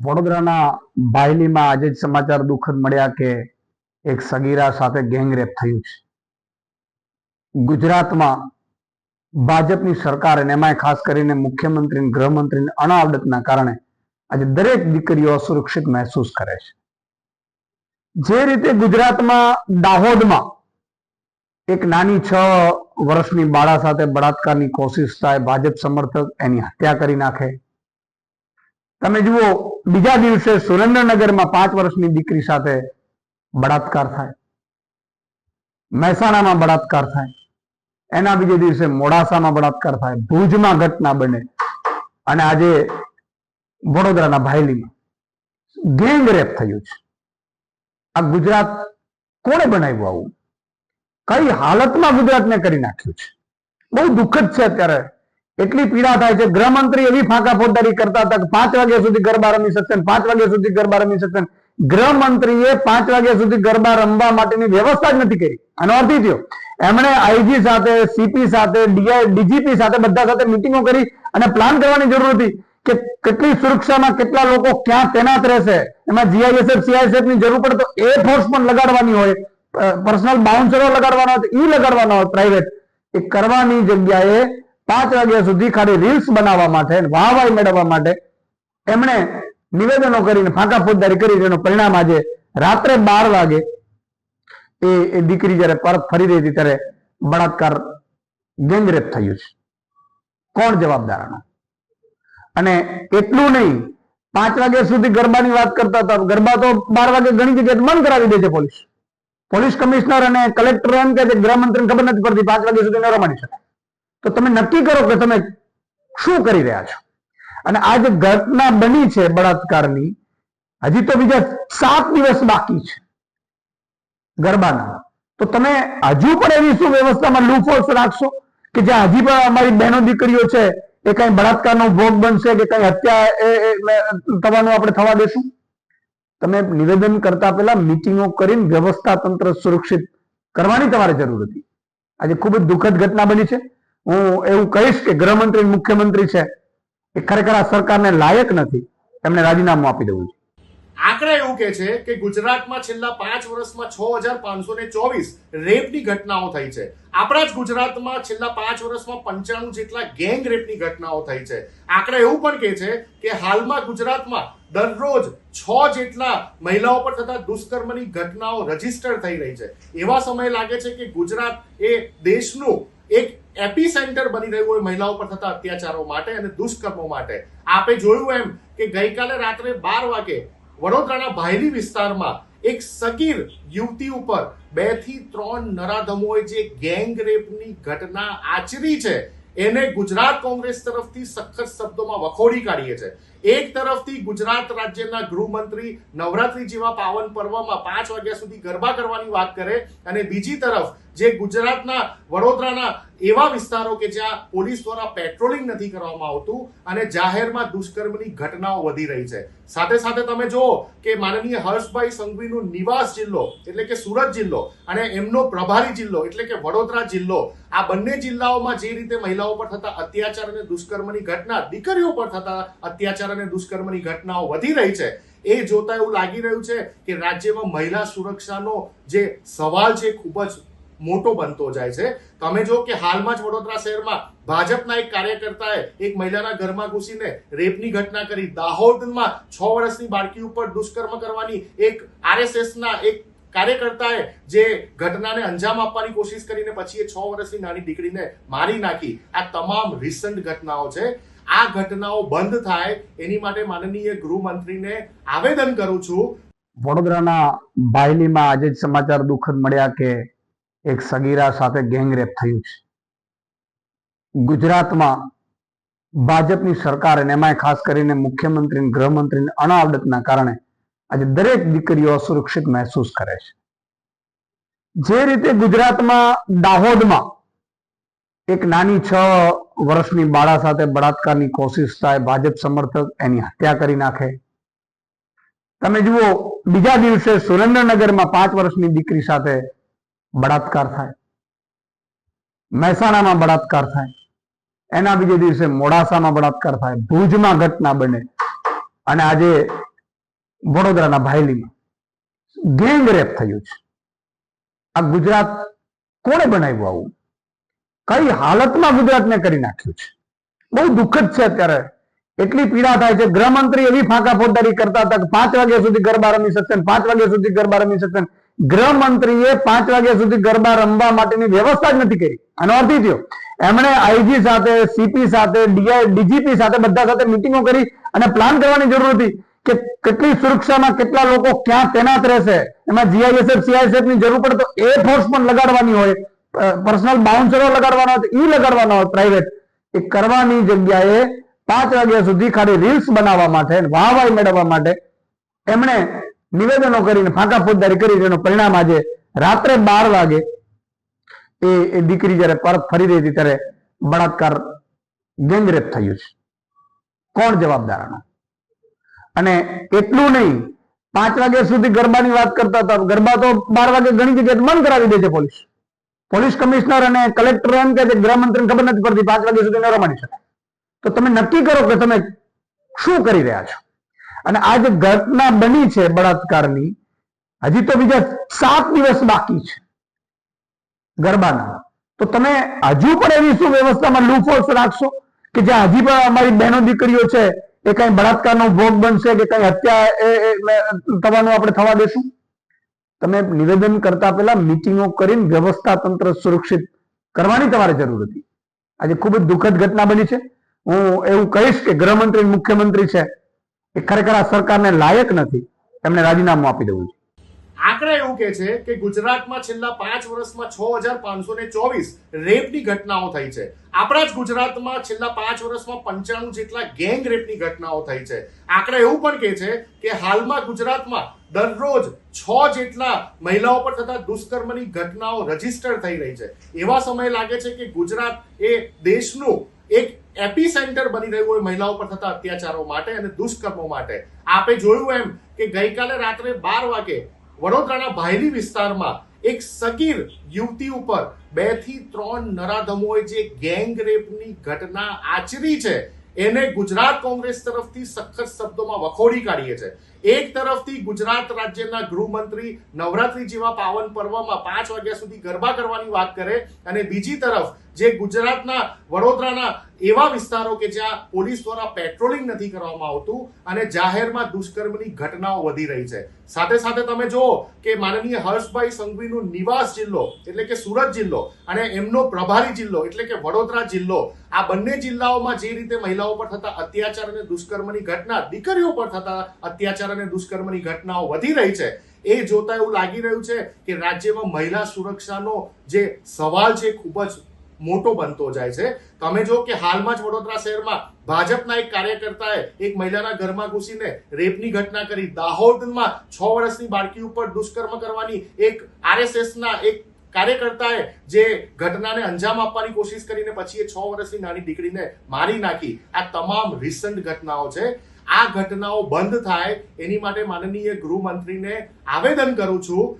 વડોદરાના બાયલીમાં આજે જ સમાચાર દુઃખદ મળ્યા કે એક સગીરા સાથે ગેંગરેપ થયું છે. ગુજરાતમાં ભાજપની સરકાર અને એમાંય ખાસ કરીને મુખ્યમંત્રી ગૃહમંત્રીની અણાવડતના કારણે આજે દરેક દીકરીઓ અસુરક્ષિત મહેસૂસ કરે છે. જે રીતે ગુજરાતમાં દાહોદમાં એક નાની છ વર્ષની બાળા સાથે બળાત્કારની કોશિશ થાય, ભાજપ સમર્થક એની હત્યા કરી નાખે તમે જુઓ, બીજા દિવસે સુરેન્દ્રનગરમાં પાંચ વર્ષની દીકરી સાથે બળાત્કાર થાય. મહેસાણામાં બળાત્કાર થાય. એના બીજે દિવસે મોડાસામાં બળાત્કાર થાય. ભુજમાં ઘટના બને. અને આજે વડોદરાના ભાયલીમાં. ગેંગ રેપ થયું છે. આ ગુજરાત કોણે બનાવ્યું આવું? કઈ હાલતમાં ગુજરાતને કરી નાખ્યું છે? બહુ દુઃખદ છે અત્યારે એટલી પીડા થાય છે. ગૃહમંત્રી એવી ફાંકા ફોજદારી કરતા હતા કે પાંચ વાગ્યા સુધી ગરબા રમી શકશે પાંચ વાગ્યા સુધી ગરબા રમી શકશે. ગૃહમંત્રીએ પાંચ વાગ્યા સુધી ગરબા રમવા માટેની વ્યવસ્થા જ નથી કરી. આનો અર્થ થયો. એમણે આઈજી સાથે, સીપી સાથે ડીજીપી સાથે બધા સાથે મિટિંગો કરી અને પ્લાન કરવાની જરૂર હતી કે કેટલી સુરક્ષામાં કેટલા લોકો ક્યાં તૈનાત રહેશે. એમાં જીઆઈએસએફ, સીઆઈએસએફની જરૂર પડે તો એ ફોર્સ પણ લગાડવાની હોય. પર્સનલ બાઉન્સરો લગાડવાના હોય ઈ લગાડવાના હોય પ્રાઇવેટ એ કરવાની જગ્યાએ પાંચ વાગ્યા સુધી ખાલી રીલ્સ બનાવવા માટે વાહવાહી મેળવવા માટે એમણે નિવેદનો કરીને ફાંકા ફોજદારી કરી જેનું પરિણામ આજે રાત્રે બાર વાગે એ દીકરી જયારે પરત ફરી રહી હતી ત્યારે બળાત્કાર ગેંગરેપ થયું છે. કોણ જવાબદાર અને એટલું નહીં, પાંચ વાગ્યા સુધી ગરબાની વાત કરતા હતા, ગરબા તો બાર વાગે ઘણી જગ્યાએ બંધ કરાવી દે છે પોલીસ. પોલીસ કમિશનર અને કલેક્ટર એમ કે ગૃહમંત્રીને ખબર નથી પડતી પાંચ વાગ્યા સુધી ન રમાડી શકે તો તમે નક્કી કરો કે તમે શું કરી રહ્યા છો. અને આ જે ઘટના બની છે બળાત્કારની, હજી તો બીજા સાત દિવસ બાકી છે ગરબાના. તો તમે હજુ પણ એવી શું વ્યવસ્થામાં લૂફોલ્સ રાખશો કે જ્યાં હજી પણ અમારી બહેનો દીકરીઓ છે, એ કઈ બળાત્કારનો ભોગ બનશે કે કઈ હત્યા થવાનું આપણે થવા દેશું? તમે નિવેદન કરતા પહેલા મિટિંગો કરીને વ્યવસ્થા તંત્ર સુરક્ષિત કરવાની તમારે જરૂર હતી. આજે ખૂબ જ દુઃખદ ઘટના બની છે. હું એવું કહીશ કે ગૃહમંત્રી મુખ્યમંત્રી છે, એ ખરેખર આ સરકારને લાયક નથી. એમને રાજીનામું આપી દેવું છે. આંકડા એવું કે છે કે ગુજરાતમાં છેલ્લા પાંચ વર્ષમાં છ હજાર પાંચસો ને ચોવીસ રેપની ઘટનાઓ થઈ છે. આપણા જ ગુજરાતમાં છેલ્લા પાંચ વર્ષમાં પંચાણું જેટલા ગેંગ રેપની ઘટનાઓ થઈ છે. આંકડા એવું પણ કે છે કે હાલમાં ગુજરાતમાં દરરોજ છ જેટલા મહિલાઓ પર થતા દુષ્કર્મની ઘટનાઓ રજિસ્ટર થઈ રહી છે. એવા સમયે લાગે છે કે ગુજરાત એ દેશનું એક એપી સેન્ટર બની રહ્યું હોય મહિલાઓ પર થતા અત્યાચારો માટે અને દુષ્કર્મો માટે. આપે જોયું એમ કે ગઈકાલે રાત્રે બાર વાગે વડોદરાના ભાયલી વિસ્તારમાં એક સગીર યુવતી ઉપર બેથી ત્રણ નરાધમોએ જે ગેંગ રેપની ઘટના આચરી છે, એને ગુજરાત કોંગ્રેસ તરફથી સખત શબ્દોમાં વખોડી કાઢીએ છે. એક તરફથી ગુજરાત રાજ્યના ગૃહમંત્રી નવરાત્રી જેવા પાવન પર્વમાં પાંચ વાગ્યા સુધી ગરબા કરવાની વાત કરે અને બીજી તરફ જે ગુજરાતના વડોદરાના એવા વિસ્તારો કે જ્યાં પોલીસ દ્વારા પેટ્રોલિંગ નથી કરવામાં આવતું અને જાહેરમાં દુષ્કર્મની ઘટનાઓ વધી રહી છે. સાથે સાથે તમે જુઓ કે માનનીય હર્ષભાઈ સંઘવીનું નિવાસ જિલ્લો એટલે કે સુરત જિલ્લો અને એમનો પ્રભારી જિલ્લો એટલે કે વડોદરા જિલ્લો, આ બંને જિલ્લાઓમાં જે રીતે મહિલાઓ પર થતા અત્યાચાર અને દુષ્કર્મની ઘટના, દીકરીઓ પર થતા અત્યાચાર અને દુષ્કર્મની ઘટનાઓ વધી રહી છે. એ જોતા એવું લાગી રહ્યું છે કે રાજ્યમાં મહિલા સુરક્ષાનો જે સવાલ છે ખૂબ જ મોટો બનતો જાય છે. તમે જો કે હાલમાં જ વડોદરા શહેરમાં ભાજપના એક કાર્યકર્તાએ એક મહિલાના ઘરમાં ઘૂસીને રેપની ઘટના કરી. દાહોદમાં છ વર્ષની બાળકી ઉપર દુષ્કર્મ કરવાની એક આરએસએસના એક કાર્યકર્તાએ જે ઘટનાને અંજામ આપવાની કોશિશ કરીને પછી એ છ વર્ષની નાની દીકરીને મારી નાખી. આ તમામ રિસન્ટ ઘટનાઓ છે. આ ઘટનાઓ બંધ થાય એની માટે માનનીય ગૃહમંત્રીને આવેદન કરું છું. વડોદરાના બાયલીમાં આજે સમાચાર દુઃખદ મળ્યા કે એક સગીરા સાથે ગેંગરેપ થયું છે. ગુજરાતમાં ભાજપની સરકાર અને એમાંય ખાસ કરીને મુખ્યમંત્રી ગૃહમંત્રીની અણાવડતના કારણે આજે દરેક દીકરીઓ અસુરક્ષિત મહેસૂસ કરે છે. જે રીતે ગુજરાતમાં દાહોદમાં એક નાની છ વર્ષની બાળા સાથે બળાત્કારની કોશિશ થાય, ભાજપ સમર્થક એની હત્યા કરી નાખે. તમે જુઓ, બીજા દિવસે સુરેન્દ્રનગરમાં પાંચ વર્ષની દીકરી સાથે બળાત્કાર થાય. મહેસાણામાં બળાત્કાર થાય. એના બીજે દિવસે મોડાસામાં બળાત્કાર થાય. ભુજમાં ઘટના બને. અને આજે વડોદરાના ભાયલીમાં ગેંગ રેપ થયું છે. આ ગુજરાત કોણે બનાવ્યું આવું? કઈ હાલતમાં ગુજરાતને કરી નાખ્યું છે? બહુ દુઃખદ છે અત્યારે. એટલી પીડા થાય છે. ગૃહમંત્રી એવી ફાંકા ફોજદારી કરતા હતા કે પાંચ વાગ્યા સુધી ગરબા રમી શકશે પાંચ વાગ્યા સુધી ગરબા રમી શકશે. ગૃહમંત્રીએ પાંચ વાગ્યા સુધી ગરબા રમવા માટેની વ્યવસ્થા જ નથી કરી. આનો અર્થ થયો. એમણે આઈજી સાથે, સીપી સાથે ડીજીપી સાથે બધા સાથે મિટિંગો કરી અને પ્લાન કરવાની જરૂર હતી કે કેટલી સુરક્ષામાં કેટલા લોકો ક્યાં તૈનાત રહેશે. એમાં જીઆઈએસએફ, સીઆઈએસએફની જરૂર પડે તો એ ફોર્સ પણ લગાડવાની હોય. પર્સનલ બાઉન્સરો લગાડવાના હોય ઈ લગાડવાના હોય પ્રાઇવેટ એ કરવાની જગ્યાએ પાંચ વાગ્યા સુધી ખાલી રીલ્સ બનાવવા માટે વાહ વાહવાહી મેળવવા માટે એમણે નિવેદનો કરીને ફાંકા ફોજદારી કરી જેનું પરિણામ આજે રાત્રે બાર વાગે એ દીકરી જયારે પરત ફરી રહી હતી ત્યારે બળાત્કાર ગેંગરેપ થયું છે. કોણ જવાબદાર અને એટલું નહીં, પાંચ વાગ્યા સુધી ગરબાની વાત કરતા હતા. ગરબા તો બાર વાગે ઘણી જગ્યાએ બંધ કરાવી દે છે પોલીસ. પોલીસ કમિશનર અને કલેક્ટર એમ કે ગૃહમંત્રીને ખબર નથી પડતી પાંચ વાગ્યા સુધી ન રમાડી શકાય. તો તમે નક્કી કરો કે તમે શું કરી રહ્યા છો? અને આ જે ઘટના બની છે બળાત્કારની, હજી તો બીજા સાત દિવસ બાકી છે ગરબાના. તો તમે હજુ પણ એવી શું વ્યવસ્થામાં લૂફોર્સ રાખશો કે જ્યાં હજી પણ અમારી બહેનો દીકરીઓ છે એ કઈ બળાત્કારનો ભોગ બનશે કે કઈ હત્યા થવાનું આપણે થવા દેશું? તમે નિવેદન કરતા પહેલા મિટિંગો કરીને વ્યવસ્થા તંત્ર સુરક્ષિત કરવાની તમારે જરૂર હતી. આજે ખૂબ જ દુઃખદ ઘટના બની છે. હું એવું કહીશ કે ગૃહમંત્રી મુખ્યમંત્રી છે એ ખરેખર આ સરકારને લાયક નથી. એમને રાજીનામું આપી દેવું છે. આંકડા એવું કે છે કે ગુજરાતમાં છેલ્લા પાંચ વર્ષમાં છ હજાર પાંચસો ને ચોવીસ રેપની ઘટનાઓ થઈ છે. આપણા જ ગુજરાતમાં છેલ્લા પાંચ વર્ષમાં પંચાણું જેટલા ગેંગ રેપની ઘટનાઓ થઈ છે. આંકડા એવું પણ કહે છે કે હાલમાં ગુજરાતમાં દરરોજ છ જેટલા મહિલાઓ પર થતા દુષ્કર્મની ઘટનાઓ રજિસ્ટર થઈ રહી છે. એવા સમયે લાગે છે કે ગુજરાત એ દેશનું એક એપી સેન્ટર બની રહ્યું હોય મહિલાઓ પર થતા અત્યાચારો માટે અને દુષ્કર્મો માટે. આપે જોયું એમ કે ગઈકાલે રાત્રે બાર વાગે વડોદરાના ભાયલી વિસ્તારમાં એક સગીર યુવતી ઉપર બેથી ત્રણ નરાધમોએ જે ગેંગ રેપની ઘટના આચરી છે, એને ગુજરાત કોંગ્રેસ તરફથી સખત શબ્દોમાં વખોડી કાઢીએ છે. એક તરફથી ગુજરાત રાજ્યના ગૃહમંત્રી નવરાત્રી જેવા પાવન પર્વમાં પાંચ વાગ્યા સુધી ગરબા કરવાની વાત કરે અને બીજી તરફ જે ગુજરાતના વડોદરાના એવા વિસ્તારો કે જ્યાં પોલીસ દ્વારા પેટ્રોલિંગ નથી કરવામાં આવતું અને જાહેરમાં દુષ્કર્મની ઘટનાઓ વધી રહી છે. સાથે સાથે તમે જુઓ કે માનનીય હર્ષભાઈ સંઘવીનું નિવાસ જિલ્લો એટલે કે સુરત જિલ્લો અને એમનો પ્રભારી જિલ્લો એટલે કે વડોદરા જિલ્લો, આ બંને જિલ્લાઓમાં જે રીતે મહિલાઓ પર થતા અત્યાચાર અને દુષ્કર્મની ઘટના, દીકરીઓ પર થતા અત્યાચાર અને દુષ્કર્મની ઘટનાઓ વધી રહી છે, એ જોતા એવું લાગી રહ્યું છે કે રાજ્યમાં મહિલા સુરક્ષાનો જે સવાલ છે ખૂબ જ મોટો બનતો જાય છે. તમે જો કે હાલમાં જ વડોદરા શહેરમાં ભાજપના એક કાર્યકર્તાએ એક મહિલાના ઘરમાં ઘૂસીને રેપની ઘટના કરી. દાહોદમાં છ વર્ષની બાળકી ઉપર દુષ્કર્મ કરવાની એક આરએસએસ ના એક કાર્યકર્તાએ જે ઘટનાને અંજામ આપવાની કોશિશ કરીને પછી એ છ વર્ષની નાની દીકરીને મારી નાખી. આ તમામ રિસન્ટ ઘટનાઓ છે. આ ઘટનાઓ બંધ થાય એની માટે માનનીય ગૃહમંત્રીને આવેદન કરું છું